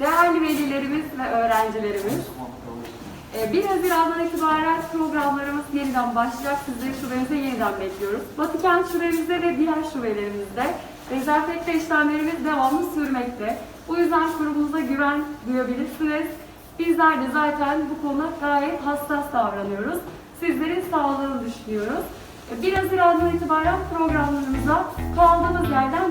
değerli velilerimiz ve öğrencilerimiz. Ee, 1 Haziran'dan itibaren programlarımız yeniden başlayacak. Sizleri şubemize yeniden bekliyoruz. Batıkent şubemizde ve diğer şubelerimizde dezenfekte işlemlerimiz devamlı sürmekte. Bu yüzden kurumumuza güven duyabilirsiniz. Bizler de zaten bu konuda gayet hassas davranıyoruz. Sizlerin sağlığını düşünüyoruz. Ee, 1 Haziran'dan itibaren programlarımıza kaldığımız yerden.